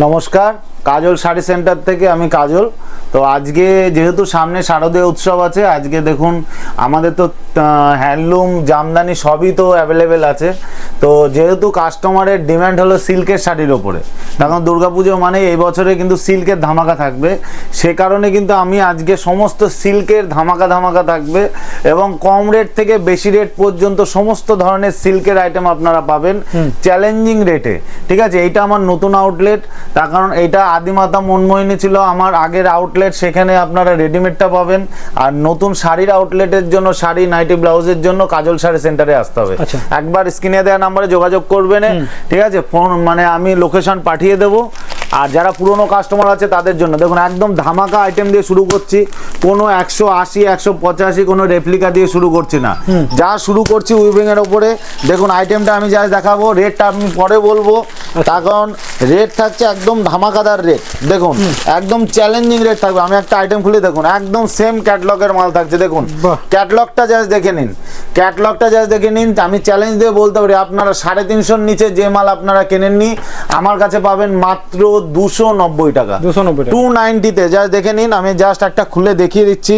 নমস্কার কাজল শাড়ি সেন্টার থেকে আমি কাজল। তো আজকে যেহেতু সামনে শারদীয় উৎসব আছে আজকে দেখুন আমাদের তো হ্যান্ডলুম জামদানি সবই তো অ্যাভেলেবেল আছে। তো যেহেতু কাস্টমারের ডিম্যান্ড হলো সিল্কের শাড়ির ওপরে তখন দুর্গাপুজো মানে এই বছরে কিন্তু সিল্কের ধামাকা থাকবে। সে কারণে কিন্তু আমি আজকে সমস্ত সিল্কের ধামাকা ধামাকা থাকবে এবং কম রেট থেকে বেশি রেট পর্যন্ত সমস্ত ধরনের সিল্কের আইটেম আপনারা পাবেন চ্যালেঞ্জিং রেটে ঠিক আছে? এইটা আমার নতুন আউটলেট তার কারণ এটা আদিমাতা মনমোহিনী ছিল আমার আগের আউটলেট সেখানে আপনারা রেডিমেডটা পাবেন। আর নতুন শাড়ির আউটলেটের জন্য শাড়ি নাইটি ব্লাউজের জন্য কাজল শাড়ি সেন্টারে আসতে হবে। আচ্ছা। একবার স্ক্রিনে দেওয়া নাম্বারে যোগাযোগ করবেন ঠিক আছে? ফোন মানে আমি লোকেশন পাঠিয়ে দেবো। আর যারা পুরনো কাস্টমার আছে তাদের জন্য। দেখুন একদম ধামাকা আইটেম দিয়ে শুরু করছি। কোনো একশো আশি একশো পঁচাশি কোনো রেপ্লিকা দিয়ে শুরু করছি না। যা শুরু করছি উইভিং এর ওপরে। দেখুন আইটেমটা আমি যা দেখাবো। রেটটা আমি পরে বলব। তার কারণ রেট থাকছে একদম ধামাকাদার রেট দেখুন একদম চ্যালেঞ্জিং রেট থাকবে। আমি একটা আইটেম খুলে দেখুন। একদম সেম ক্যাটলগের মাল থাকছে। দেখুন ক্যাটলগটা জাস্ট দেখে নিন। ক্যাটলগটা জাস্ট দেখে নিন আমি চ্যালেঞ্জ দিয়ে বলতে পারি আপনারা সাড়ে তিনশোর নিচে যে মাল আপনারা কেনেননি আমার কাছে পাবেন মাত্র দুশো নব্বই টাকা। 290 টাকা। টু নাইনটিতে জাস্ট দেখে নিন আমি জাস্ট একটা খুলে দেখিয়ে দিচ্ছি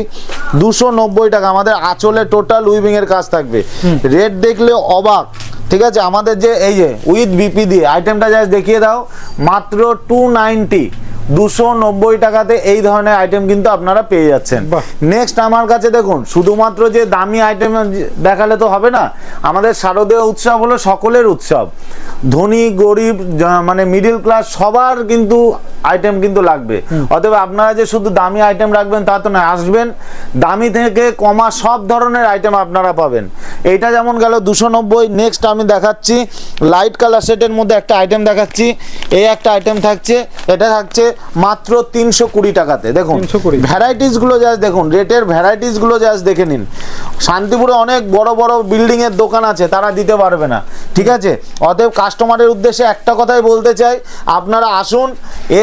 দুশো নব্বই টাকা আমাদের আঁচলে টোটাল উইভিং এর কাজ থাকবে। রেট দেখলে অবাক ঠিক আছে? আমাদের যে এই যে উইথ বিপি দিয়ে আইটেমটা জাস্ট দেখিয়ে দাও মাত্র টু নাইনটি দুশো নব্বই টাকাতে এই ধরনের আইটেম কিন্তু আপনারা পেয়ে যাচ্ছেন। নেক্সট আমার কাছে দেখুন শুধুমাত্র যে দামি আইটেম দেখালে তো হবে না আমাদের শারদীয় উৎসব হলো সকলের উৎসব। ধনী গরিব মানে মিডিল ক্লাস সবার কিন্তু আইটেম কিন্তু লাগবে। অতএব আপনারা যে শুধু দামি আইটেম রাখবেন তা তো নয় আসবেন দামি থেকে কমা সব ধরনের আইটেম আপনারা পাবেন। এইটা যেমন গেল দুশো নব্বই নেক্সট আমি দেখাচ্ছি লাইট কালার সেটের মধ্যে একটা আইটেম দেখাচ্ছি। এই একটা আইটেম থাকছে এটা থাকছে মাত্র তিনশো কুড়ি টাকাতে। দেখুন 320 ভ্যারাইটিসগুলো জাস্ট দেখুন রেটের ভ্যারাইটিসগুলো জাস্ট দেখে নিন। শান্তিপুরে অনেক বড় বড় বিল্ডিং এর দোকান আছে তারা দিতে পারবে না। ঠিক আছে? অতএব কাস্টমারের উদ্দেশ্যে একটা কথাই বলতে চাই আপনারা আসুন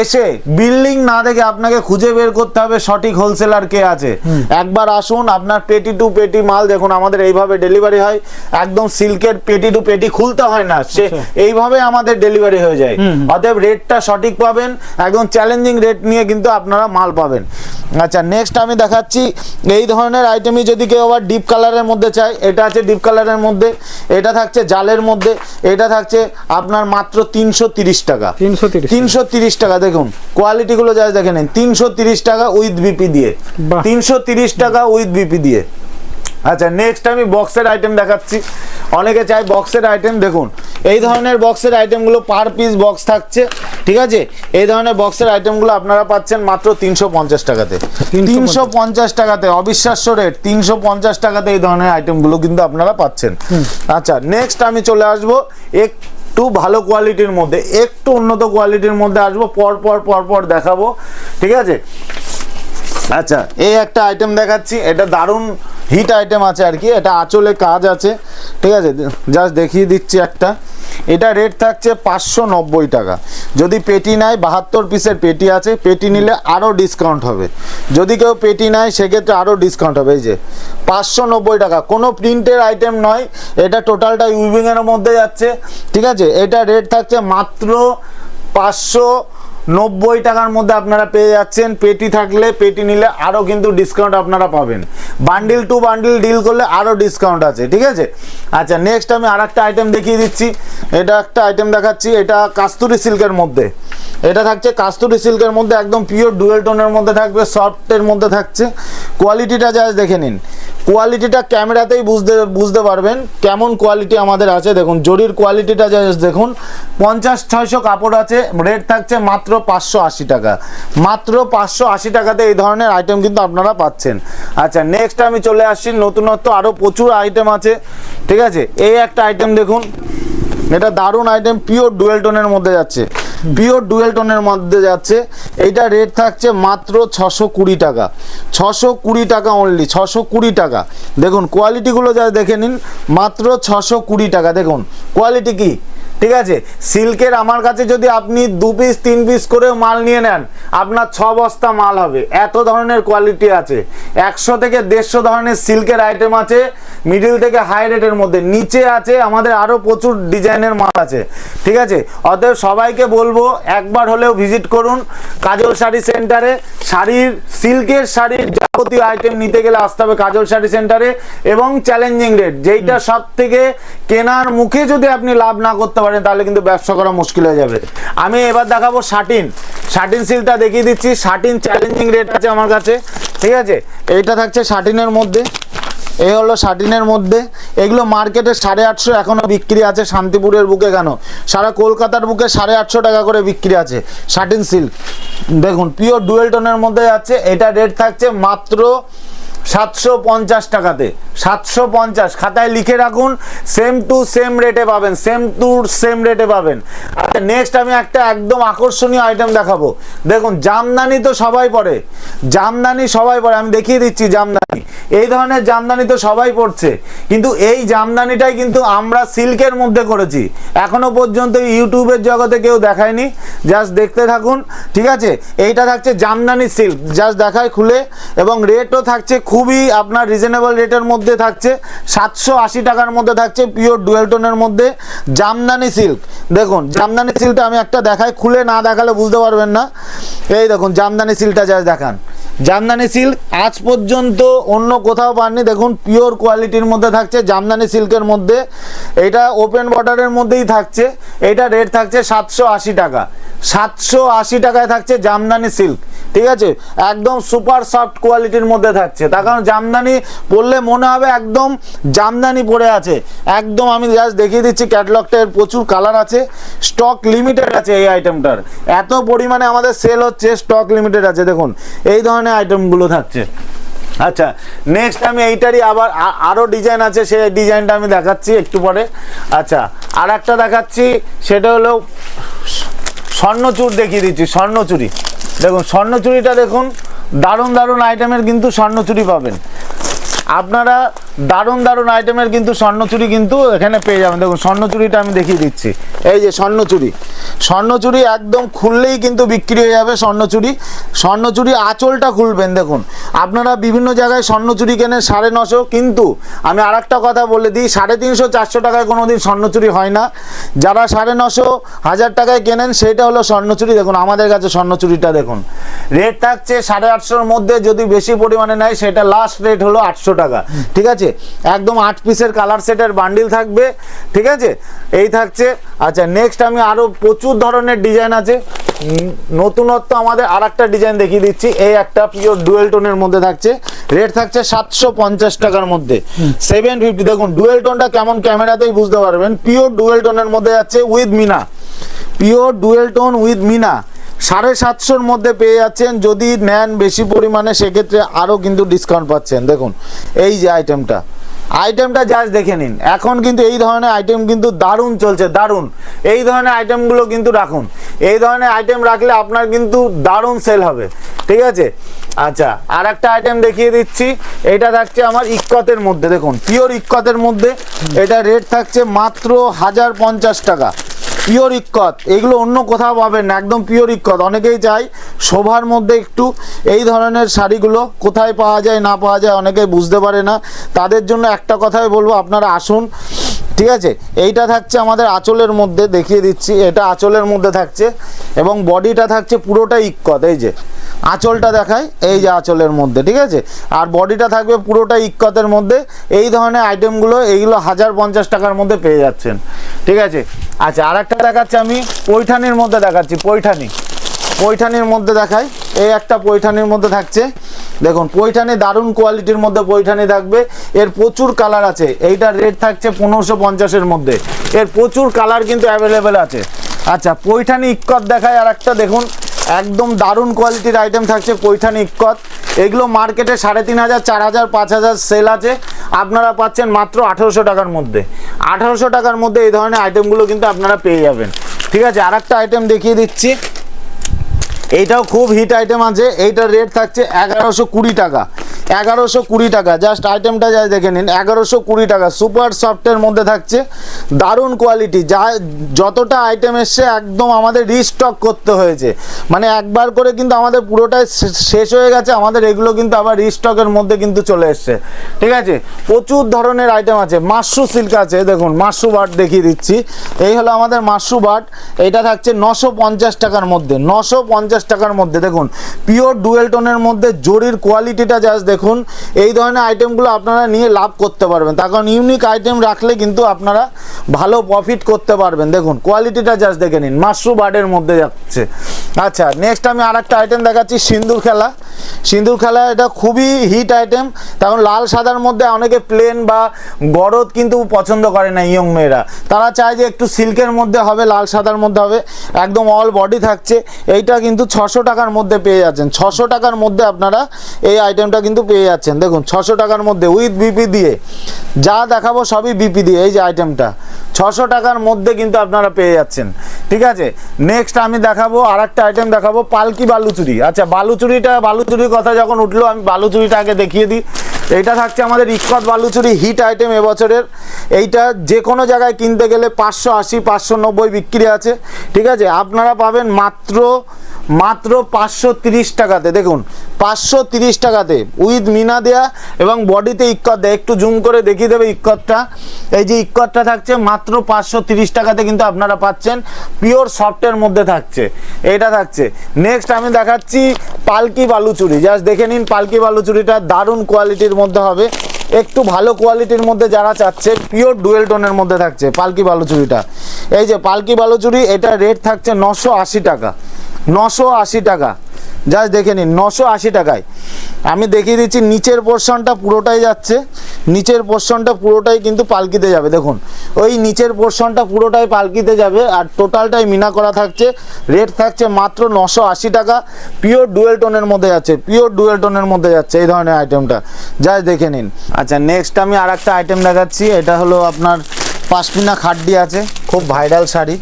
এসে বিল্ডিং না দেখে আপনাকে খুঁজে বের করতে হবে সঠিক হোলসেলার কে আছে। একবার আসুন আপনার পেটি টু পেটি মাল দেখুন আমাদের এইভাবে ডেলিভারি হয়। একদম সিল্কের পেটি টু পেটি খুলতে হয় না সে আচ্ছা। এইভাবে আমাদের ডেলিভারি হয়ে যায়। অতএব রেটটা সঠিক পাবেন একদম চ্যালেঞ্জিং রেট নিয়ে কিন্তু আপনারা মাল পাবেন। আচ্ছা নেক্সট আমি দেখাচ্ছি এই ধরনের আইটেমই যদি কেউ আবার ডিপ কালারের মধ্যে চায় এটা আছে ডিপ কালারের মধ্যে এটা থাকছে জালের মধ্যে এটা থাকছে আপনার মাত্র তিনশো তিরিশ টাকা। 330 তিনশো তিরিশ টাকা দেখুন কোয়ালিটিগুলো যা দেখে নিন তিনশো তিরিশ টাকা উইথ বিপি দিয়ে। তিনশো তিরিশ টাকা উইথ বিপি দিয়ে। আচ্ছা নেক্সট আমি বক্সের আইটেম দেখাচ্ছি। অনেকে চাই বক্সের আইটেম দেখুন এই ধরনের বক্সের আইটেমগুলো পার পিস বক্স থাকছে। ঠিক আছে? এই ধরনের বক্সের আইটেমগুলো আপনারা পাচ্ছেন মাত্র তিনশো পঞ্চাশ টাকাতে। তিনশো পঞ্চাশ। টাকাতে অবিশ্বাস্য রেট তিনশো পঞ্চাশ টাকাতে এই ধরনের আইটেমগুলো কিন্তু আপনারা পাচ্ছেন। আচ্ছা নেক্সট আমি চলে আসব একটু ভালো কোয়ালিটির মধ্যে একটু উন্নত কোয়ালিটির মধ্যে আসব পর পর পর পর দেখাবো ঠিক আছে? আচ্ছা এই একটা আইটেম দেখাচ্ছি এটা দারুণ হিট আইটেম আছে আর কি এটা আঁচলে কাজ আছে ঠিক আছে? জাস্ট দেখিয়ে দিচ্ছি একটা। এটা রেট থাকছে পাঁচশো নব্বই টাকা। যদি পেটি নেয়, বাহাত্তর পিসের পেটি আছে, পেটি নিলে আরও ডিসকাউন্ট হবে। যদি কেউ পেটি নেয়, সেক্ষেত্রে আরও ডিসকাউন্ট হবে। এই যে, পাঁচশো নব্বই টাকা। কোনো প্রিন্টের আইটেম নয়, এটা টোটালটা উইভিংয়ের মধ্যে যাচ্ছে। ঠিক আছে? এটা রেট থাকছে মাত্র পাঁচশো নব্বই টাকার মধ্যে আপনারা পেয়ে যাচ্ছেন। পেটি থাকলে পেটি নিলে আরও কিন্তু ডিসকাউন্ট আপনারা পাবেন। বান্ডিল টু বান্ডিল ডিল করলে আরও ডিসকাউন্ট আছে, ঠিক আছে? আচ্ছা নেক্সট আমি আর একটা আইটেম দেখিয়ে দিচ্ছি। এটা একটা আইটেম দেখাচ্ছি। এটা কাস্তুরি সিল্কের মধ্যে। এটা থাকছে কাস্তুরি সিল্কের মধ্যে একদম পিওর ডুয়েল টোনের মধ্যে থাকবে সফটের মধ্যে থাকছে। কোয়ালিটিটা জাস্ট দেখে নিন। কোয়ালিটিটা ক্যামেরাতেই বুঝতে বুঝতে পারবেন কেমন কোয়ালিটি আমাদের আছে। দেখুন, জরির কোয়ালিটিটা জাস্ট দেখুন। পঞ্চাশ ছয়শো কাপড় আছে রেট থাকছে মাত্র পাঁচশো আশি টাকা। মাত্র পাঁচশো আশি টাকাতে এই ধরনের আইটেম কিন্তু আপনারা পাচ্ছেন। আচ্ছা নেক্সট আমি চলে আসছি, নতুনত্ব আরও প্রচুর আইটেম আছে, ঠিক আছে? এই একটা আইটেম দেখুন, এটা দারুণ আইটেম পিওর ডুয়েল টোনের মধ্যে যাচ্ছে। পিওর ডুয়েল টোনের মধ্যে যাচ্ছে। এইটা রেট থাকছে মাত্র ছশো কুড়ি টাকা। ছশো কুড়ি টাকা অনলি ছশো কুড়ি টাকা। দেখুন কোয়ালিটিগুলো যা দেখে নিন, মাত্র ছশো কুড়ি টাকা। দেখুন কোয়ালিটি কি? ঠিক আছে? সিল্কের আমার কাছে যদি আপনি দু পিস তিন পিস করে মাল নিয়ে নেন, আপনার ছ বস্তা মাল হবে। এত ধরনের কোয়ালিটি আছে। একশো থেকে দেড়শো ধরনের সিল্কের আইটেম আছে মিডিল থেকে হাই রেটের মধ্যে। নিচে আছে, আমাদের আরও প্রচুর ডিজাইনের মাল আছে। ঠিক আছে? অতএব সবাইকে বলব, একবার হলেও ভিজিট করুন কাজল শাড়ি সেন্টারে শাড়ির, সিল্কের শাড়ির যাবতীয় আইটেম নিতে গেলে আসতে হবে কাজল শাড়ি সেন্টারে এবং চ্যালেঞ্জিং রেট যেইটা সব থেকে কেনার মুখে যদি আপনি লাভ না করতে পারেন তাহলে কিন্তু ব্যবসা করা মুশকিল হয়ে যাবে। আমি এবার দেখাবো শাটিন শাটিন সিলটা দেখিয়ে দিচ্ছি। শাটিন চ্যালেঞ্জিং রেট আছে আমার কাছে ঠিক আছে? এইটা থাকছে শাটিনের মধ্যে। এই হলো শাটিনের মধ্যে। এগুলো মার্কেটে সাড়ে আটশো এখনও বিক্রি আছে শান্তিপুরের বুকে কেন? সারা কলকাতার বুকে সাড়ে আটশো টাকা করে বিক্রি আছে শাটিন সিল্ক। দেখুন পিওর ডুয়েল টোনের মধ্যে যাচ্ছে, এটা রেট থাকছে মাত্র সাতশো পঞ্চাশ টাকাতে, সাতশো পঞ্চাশ। খাতায় লিখে রাখুন সেম টু সেম রেটে পাবেন সেম টু সেম রেটে পাবেন। আচ্ছা নেক্সট আমি একটা একদম আকর্ষণীয় আইটেম দেখাবো। দেখুন, জামদানি তো সবাই পরে। জামদানি সবাই পরে। আমি দেখিয়ে দিচ্ছি জামদানি। এই ধরনের জামদানি তো সবাই পড়ছে কিন্তু এই জামদানিটাই কিন্তু আমরা সিল্কের মধ্যে করেছি। এখনও পর্যন্ত ইউটিউবের জগতে কেউ দেখায়নি। জাস্ট দেখতে থাকুন, ঠিক আছে? এইটা থাকছে জামদানি সিল্ক। জাস্ট দেখায় খুলে। এবং রেটও থাকছে খুবই আপনার রিজনেবল রেটের মধ্যে থাকছে। সাতশো আশি টাকার মধ্যে থাকছে পিওর ডুয়েল টোনের মধ্যে। জামদানি সিল্ক দেখুন, জামদানি সিল্কটা আমি একটা দেখাই, খুলে না দেখালে বুঝতে পারবেন না। এই দেখুন, জামদানি সিল্কটা যা দেখান। জামদানি সিল্ক আজ পর্যন্ত অন্য কোথাও পাননি। দেখুন পিওর কোয়ালিটির মধ্যে থাকছে, জামদানি সিল্কের মধ্যে। এটা ওপেন বর্ডারের মধ্যেই থাকছে। এটা রেট থাকছে সাতশো আশি টাকা। সাতশো আশি টাকায় থাকছে জামদানি সিল্ক ঠিক আছে? একদম সুপার সফট কোয়ালিটির মধ্যে থাকছে। তার কারণ জামদানি পরলে মনে হবে একদম জামদানি পরে আছে। একদম আমি জাস্ট দেখিয়ে দিচ্ছি ক্যাটলগটা প্রচুর কালার আছে। স্টক লিমিটেড আছে এই আইটেমটার এত পরিমাণে আমাদের সেল হচ্ছে স্টক লিমিটেড আছে। দেখুন, এই ধরনের আইটেমগুলো থাকছে। আচ্ছা নেক্সট আমি এইটারই আবার আ- আরও ডিজাইন আছে। সেই ডিজাইনটা আমি দেখাচ্ছি একটু পরে। আচ্ছা আর একটা দেখাচ্ছি, সেটা হলো স্বর্ণচূড় দেখিয়ে দিচ্ছি স্বর্ণচুরি দেখুন স্বর্ণচুরিটা দেখুন, দারুণ দারুণ আইটেমের কিন্তু স্বর্ণচুরি পাবেন। আপনারা দারুণ দারুণ আইটেমের কিন্তু স্বর্ণচুরি কিন্তু এখানে পেয়ে যাবেন। দেখুন স্বর্ণচুরিটা আমি দেখিয়ে দিচ্ছি। এই যে স্বর্ণচুরি স্বর্ণচুরি একদম খুললেই কিন্তু বিক্রি হয়ে যাবে স্বর্ণচুরি স্বর্ণচুরি আঁচলটা খুলবেন, দেখুন। আপনারা বিভিন্ন জায়গায় স্বর্ণচুরি কেনেন, সাড়ে নশো, কিন্তু আমি আর কথা বলে দিই, সাড়ে তিনশো, চারশো টাকায় কোনো দিন স্বর্ণচুরি হয় না। যারা সাড়ে নশো, হাজার টাকায় কেনেন সেটা হলো স্বর্ণচুরি। দেখুন, আমাদের কাছে স্বর্ণচুরিটা দেখুন। রেট থাকছে সাড়ে আটশোর মধ্যে, যদি বেশি পরিমাণে নেয়, সেটা লাস্ট রেট হলো আটশো টাকা। ঠিক আছে? একদম আট পিসের কালার সেটের বান্ডিল থাকবে। ঠিক আছে? এই থাকছে। আচ্ছা নেক্সট আমি আরও প্রচুর ধরনের ডিজাইন আছে। নতুনত্ব আমাদের আর একটা ডিজাইন দেখিয়ে দিচ্ছি। এই একটা পিওর ডুয়েল টোনের মধ্যে থাকছে। রেট থাকছে সাতশো পঞ্চাশ টাকার মধ্যে। সেভেন ফিফটি দেখুন ডুয়েল টোনটা কেমন ক্যামেরাতেই বুঝতে পারবেন। পিওর ডুয়েল টোনের মধ্যে যাচ্ছে with meena pure dual tone with meena সাড়ে সাতশোর মধ্যে পেয়ে যাচ্ছেন। যদি নেন বেশি পরিমাণে, সেক্ষেত্রে আরও কিন্তু ডিসকাউন্ট পাচ্ছেন। দেখুন, এই যে আইটেমটা আইটেমটা জাস্ট দেখে নিন। এখন কিন্তু এই ধরনের আইটেম কিন্তু দারুণ চলছে। দারুণ। এই ধরনের আইটেমগুলো কিন্তু রাখুন। এই ধরনের আইটেম রাখলে আপনার কিন্তু দারুণ সেল হবে। ঠিক আছে? আচ্ছা আর একটা আইটেম দেখিয়ে দিচ্ছি। এটা থাকছে আমার ইক্কতের মধ্যে। দেখুন পিওর ইক্কতের মধ্যে এটা রেট থাকছে মাত্র হাজার পঞ্চাশ টাকা। পিওর ইক্কত, এগুলো অন্য কোথাও পাবেন না, একদম পিওর ইক্কত। অনেকেই চাই শোভার মধ্যে একটু এই ধরনের শাড়িগুলো কোথায় পাওয়া যায়, না পাওয়া যায়, অনেকেই বুঝতে পারে না। তাদের জন্য একটা কথাই বলব, আপনারা আসুন ঠিক আছে? এইটা থাকছে আমাদের আঁচলের মধ্যে, দেখিয়ে দিচ্ছি। এটা আঁচলের মধ্যে থাকছে এবং বডিটা থাকছে পুরোটা ইক্কত, এই যে। আঁচলটা দেখায় এই যে আঁচলের মধ্যে, ঠিক আছে? আর বডিটা থাকবে পুরোটা ইক্কতের মধ্যে। এই ধরনের আইটেমগুলো, এইগুলো হাজার পঞ্চাশ টাকার মধ্যে পেয়ে যাচ্ছেন। ঠিক আছে? আচ্ছা আর একটা দেখাচ্ছি আমি, পৈঠানির মধ্যে দেখাচ্ছি, পৈঠানি। পৈঠানির মধ্যে দেখাই। এই একটা পৈঠানির মধ্যে থাকছে। দেখুন, পৈঠানি দারুণ কোয়ালিটির মধ্যে পৈঠানি থাকবে। এর প্রচুর কালার আছে। এইটা রেট থাকছে পনেরোশো পঞ্চাশের মধ্যে। এর প্রচুর কালার কিন্তু অ্যাভেলেবেল আছে। আচ্ছা পৈঠানি ইক্কত দেখায় আর একটা দেখুন। একদম দারুণ কোয়ালিটির আইটেম থাকছে পৈঠানি ইক্কত। এগুলো মার্কেটে সাড়ে তিন হাজার, চার হাজার, পাঁচ হাজার সেল আছে। আপনারা পাচ্ছেন মাত্র আঠেরোশো টাকার মধ্যে। আঠারোশো টাকার মধ্যে এই ধরনের আইটেমগুলো কিন্তু আপনারা পেয়ে যাবেন। ঠিক আছে আর একটা আইটেম দেখিয়ে দিচ্ছি। এইটাও খুব হিট আইটেম আছে। এইটার রেট থাকছে এগারোশো কুড়ি টাকা। এগারোশো কুড়ি টাকা। জাস্ট আইটেমটা যা দেখে নিন, এগারোশো কুড়ি টাকা। সুপার সফটের মধ্যে থাকছে। দারুণ কোয়ালিটি যা, যতটা আইটেম এসছে, একদম আমাদের রিস্টক করতে হয়েছে। মানে একবার করে কিন্তু আমাদের পুরোটাই শেষ হয়ে গেছে। আমাদের এগুলো কিন্তু আবার রিস্টকের মধ্যে কিন্তু চলে এসছে। ঠিক আছে? প্রচুর ধরনের আইটেম আছে। মাশরু সিল্ক আছে দেখুন, মাশরু বাট দেখিয়ে দিচ্ছি। এই হলো আমাদের মাশরু বাট এটা থাকছে নশো পঞ্চাশ টাকার মধ্যে। নশো পঞ্চাশ টাকার মধ্যে। দেখুন পিওর ডুয়েল টোনের মধ্যে জরির কোয়ালিটিটা জাস্ট দেখুন। এই ধরনের আইটেমগুলো আপনারা নিয়ে লাভ করতে পারবেন। তার কারণ ইউনিক আইটেম রাখলে কিন্তু আপনারা ভালো প্রফিট করতে পারবেন। দেখুন কোয়ালিটিটা জাস্ট দেখে নিন। মাশরু বার্ডের মধ্যে যাচ্ছে। আচ্ছা নেক্সট আমি আর একটা আইটেম দেখাচ্ছি, সিন্দুর খেলা। সিন্দুর খেলা এটা খুবই হিট আইটেম তখন লাল সাদার মধ্যে অনেকে প্লেন বা গরদ কিন্তু পছন্দ করে না ইয়ং মেয়েরা। তারা চায় যে একটু সিল্কের মধ্যে হবে, লাল সাদার মধ্যে হবে। একদম অল বডি থাকছে। এইটা কিন্তু ছশো টাকার মধ্যে পেয়ে যাচ্ছেন। ছশো টাকার মধ্যে আপনারা এই আইটেমটা কিন্তু পেয়ে যাচ্ছেন। দেখুন, ছশো টাকার মধ্যে উইথ বিপি দিয়ে। যা দেখাবো সবই বিপি দিয়ে, এই যে আইটেমটা ছশো টাকার মধ্যে কিন্তু আপনারা পেয়ে যাচ্ছেন। ঠিক আছে? নেক্সট আমি দেখাবো আর একটা আইটেম দেখাবো পালকি বালুচুরি। আচ্ছা বালুচুরিটা বালুচুরির কথা যখন উঠল, আমি বালুচুরিটা আগে দেখিয়ে দিই। এইটা থাকছে আমাদের ইস্কত বালুচুরি হিট আইটেম এবছরের। এইটা যে কোনো জায়গায় কিনতে গেলে পাঁচশো আশি, পাঁচশো নব্বই বিক্রি আছে, ঠিক আছে? আপনারা পাবেন মাত্র মাত্র পাঁচশো তিরিশ টাকাতে। দেখুন, পাঁচশো তিরিশ টাকাতে উইথ মিনা দেয়া এবং বডিতে ইক্কত দেয়। একটু জুম করে দেখিয়ে দেবে ইক্কতটা এই যে ইক্কতটা থাকছে মাত্র পাঁচশো তিরিশ টাকাতে কিন্তু আপনারা পাচ্ছেন। পিওর সফটের মধ্যে থাকছে। এটা থাকছে। নেক্সট আমি দেখাচ্ছি পালকি বালুচুরি। জাস্ট দেখে নিন পালকি বালুচুরিটা দারুণ কোয়ালিটির মধ্যে হবে। একটু ভালো কোয়ালিটির মধ্যে যারা চাচ্ছে পিওর ডুয়েল টোনের মধ্যে থাকছে, পালকি বালুচুরিটা। এই যে পালকি বালুচুরি, এটা রেট থাকছে নশো আশি টাকা। নশো আশি টাকা। জাস্ট দেখে নিন, নশো আশি টাকায়। আমি দেখিয়ে দিচ্ছি, নিচের পোর্শনটা পুরোটাই যাচ্ছে। নিচের পোর্শনটা পুরোটাই কিন্তু পালকিতে যাবে, দেখুন। ওই নিচের পোর্শনটা পুরোটাই পালকিতে যাবে আর টোটালটাই মিনা করা থাকছে। রেট থাকছে মাত্র নশো আশি টাকা। পিওর ডুয়েল টোনের মধ্যে যাচ্ছে পিওর ডুয়েল টোনের মধ্যে যাচ্ছে এই ধরনের আইটেমটা যাই দেখে নিন। আচ্ছা নেক্সট আমি আর একটা আইটেম দেখাচ্ছি, এটা হলো আপনার পাশমিনা খাড্ডি আছে খুব ভাইরাল শাড়ি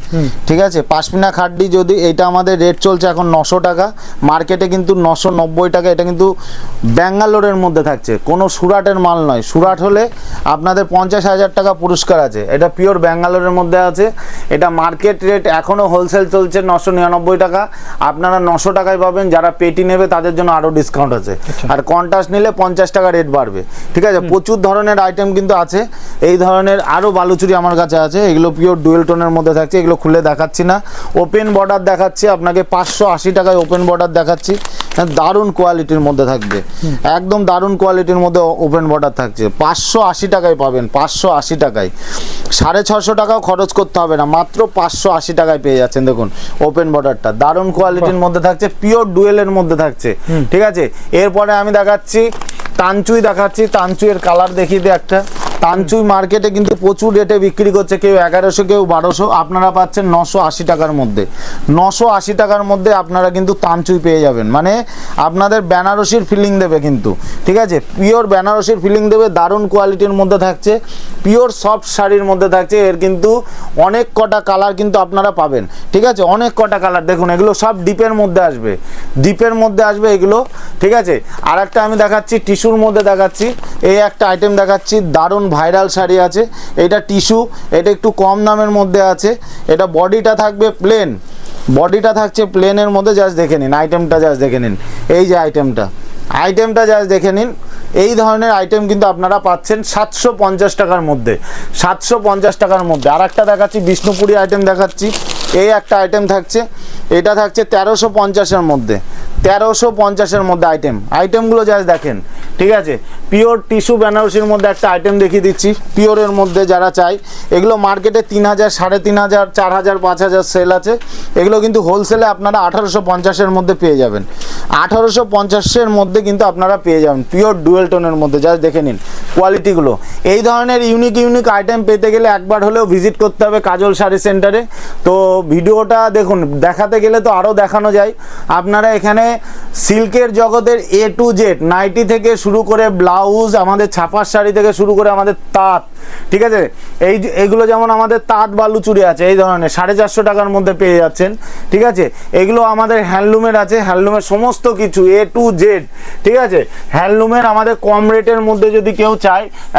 ঠিক আছে? পাশমিনা খাড্ডি যদি এটা আমাদের রেট চলছে এখন নশো টাকা মার্কেটে কিন্তু নশো নব্বই টাকা এটা কিন্তু ব্যাঙ্গালোরের মধ্যে থাকছে কোনো সুরাটের মাল নয়। সুরাট হলে আপনাদের পঞ্চাশ হাজার টাকা পুরস্কার আছে এটা পিওর ব্যাঙ্গালোরের মধ্যে আছে এটা মার্কেট রেট এখনও হোলসেল চলছে নশো নিরানব্বই টাকা আপনারা নশো টাকায় পাবেন যারা পেটি নেবে তাদের জন্য আরও ডিসকাউন্ট আছে। আর কন্টাস নিলে পঞ্চাশ টাকা রেট বাড়বে ঠিক আছে? প্রচুর ধরনের আইটেম কিন্তু আছে এই ধরনের আরও বালুচুরি আমার কাছে আছে এগুলো পিওর ডুয়েল টোনের মধ্যে থাকছে এগুলো খুলে দেখাচ্ছি না। ওপেন বর্ডার দেখাচ্ছি আপনাকে পাঁচশো আশি টাকায় ওপেন বর্ডার দেখাচ্ছি। হ্যাঁ, দারুণ কোয়ালিটির মধ্যে থাকবে। একদম দারুণ কোয়ালিটির মধ্যে ওপেন বর্ডার থাকছে। পাঁচশো আশি টাকায় পাবেন পাঁচশো আশি টাকায়। সাড়ে ছশো টাকাও খরচ করতে হবে না মাত্র পাঁচশো আশি টাকায় পেয়ে যাচ্ছেন দেখুন ওপেন বর্ডারটা দারুণ কোয়ালিটির মধ্যে থাকছে পিওর ডুয়েলের মধ্যে থাকছে। ঠিক আছে? এরপরে আমি দেখাচ্ছি তানচুই দেখাচ্ছি তানচুইয়ের কালার দেখিয়ে দিই একটা। তানচুই মার্কেটে কিন্তু প্রচুর রেটে বিক্রি করছে কেউ এগারোশো, কেউ বারোশো। আপনারা পাচ্ছেন নশো আশি টাকার মধ্যে। নশো আশি টাকার মধ্যে আপনারা কিন্তু তানচুই পেয়ে যাবেন। মানে আপনাদের বেনারসির ফিলিং দেবে কিন্তু, ঠিক আছে? পিওর বেনারসির ফিলিং দেবে, দারুণ কোয়ালিটির মধ্যে থাকছে পিওর সফট শাড়ির মধ্যে থাকছে, এর কিন্তু অনেক কটা কালার কিন্তু আপনারা পাবেন, ঠিক আছে? অনেক কটা কালার দেখুন, এগুলো সব ডিপের মধ্যে আসবে ডিপের মধ্যে আসবে এগুলো, ঠিক আছে? আর একটা আমি দেখাচ্ছি টিস্যুর মধ্যে দেখাচ্ছি, এই একটা আইটেম দেখাচ্ছি, দারুণ ভাইরাল শাড়ি আছে, এটা টিস্যু এটা একটু কম দামের মধ্যে আছে, এটা বডিটা থাকবে প্লেন বডিটা থাকছে প্লেনের মধ্যে জাস্ট দেখে নিন আইটেমটা জাস্ট দেখে নিন এই যে আইটেমটা আইটেমটা জাস্ট দেখে নিন। এই ধরনের আইটেম কিন্তু আপনারা পাচ্ছেন সাতশো পঞ্চাশ টাকার মধ্যে। সাতশো পঞ্চাশ টাকার মধ্যে। আর একটা দেখাচ্ছি, বিষ্ণুপুরি আইটেম দেখাচ্ছি। এই একটা আইটেম থাকছে। এটা থাকছে তেরোশো পঞ্চাশের মধ্যে। তেরোশো পঞ্চাশের মধ্যে আইটেম আইটেমগুলো জাস্ট দেখেন। ঠিক আছে? পিওর টিস্যু বেনারসির মধ্যে একটা আইটেম দেখিয়ে দিচ্ছি। পিওরের মধ্যে যারা চাই এগুলো মার্কেটে তিন হাজার, সাড়ে তিন হাজার, চার হাজার, পাঁচ হাজার সেল আছে। এগুলো কিন্তু হোলসেলে আপনারা আঠারোশো পঞ্চাশের মধ্যে পেয়ে যাবেন। আঠারোশো পঞ্চাশের মধ্যে কিন্তু আপনারা পেয়ে যাবেন। পিওর ডুয়েল টোনের মধ্যে যা দেখে নিন। কোয়ালিটিগুলো এই ধরনের ইউনিক ইউনিক আইটেম পেতে গেলে একবার হলেও ভিজিট করতে হবে কাজল শাড়ি সেন্টারে তো ভিডিওটা দেখুন, দেখাতে গেলে তো আরও দেখানো যায়। আপনারা এখানে সিল্কের জগতের এ টু জেড নাইটি থেকে শুরু করে ব্লাউজ আমাদের ছাপার শাড়ি থেকে শুরু করে আমাদের তাঁত, ঠিক আছে? এই এইগুলো যেমন আমাদের তাঁত বালুচুরি আছে, এই ধরনের সাড়ে চারশো টাকার মধ্যে পেয়ে যাচ্ছেন, ঠিক আছে? এগুলো আমাদের হ্যান্ডলুমের আছে হ্যান্ডলুমের সমস্ত কিছু এ টু জেড ঠিক আছে? হ্যান্ডলুমের আমাদের কম রেটের মধ্যে যদি কেউ চায়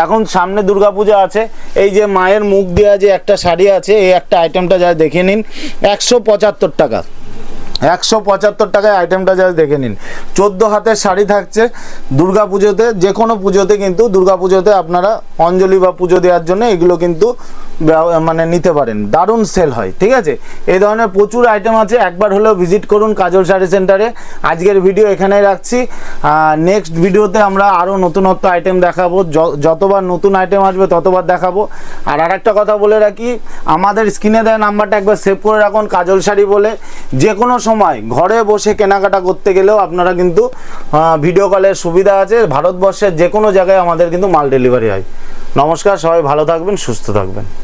এখন সামনে দুর্গাপূজা আছে। এই যে মায়ের মুখ দেওয়া যে একটা শাড়ি আছে, এই একটা আইটেমটা যা দেখে নিন, একশো পঁচাত্তর টাকা। একশো পঁচাত্তর টাকায় আইটেমটা যা দেখে নিন। চোদ্দ হাতের শাড়ি থাকছে দুর্গা পুজোতে, যে কোনো পুজোতে কিন্তু দুর্গা পুজোতে আপনারা অঞ্জলি বা পুজো দেওয়ার জন্য এগুলো কিন্তু মানে নিতে পারেন। দারুণ সেল হয়, ঠিক আছে? এই ধরনের প্রচুর আইটেম আছে। একবার হলেও ভিজিট করুন কাজল শাড়ি সেন্টারে আজকের ভিডিও এখানে রাখছি। নেক্সট ভিডিওতে আমরা আরও নতুনত্ব আইটেম দেখাবো। যতবার নতুন আইটেম আসবে ততবার দেখাবো। আর আরেকটা কথা বলে রাখি, আমাদের স্ক্রিনে দেওয়া নাম্বারটা একবার সেভ করে রাখুন কাজল শাড়ি বলে। যে কোনো সময় ঘরে বসে কেনাকাটা করতে গেলেও আপনারা কিন্তু ভিডিও কলের সুবিধা আছে। ভারতবর্ষের যে কোনো জায়গায় আমাদের কিন্তু মাল ডেলিভারি হয়। নমস্কার, সবাই ভালো থাকবেন, সুস্থ থাকবেন।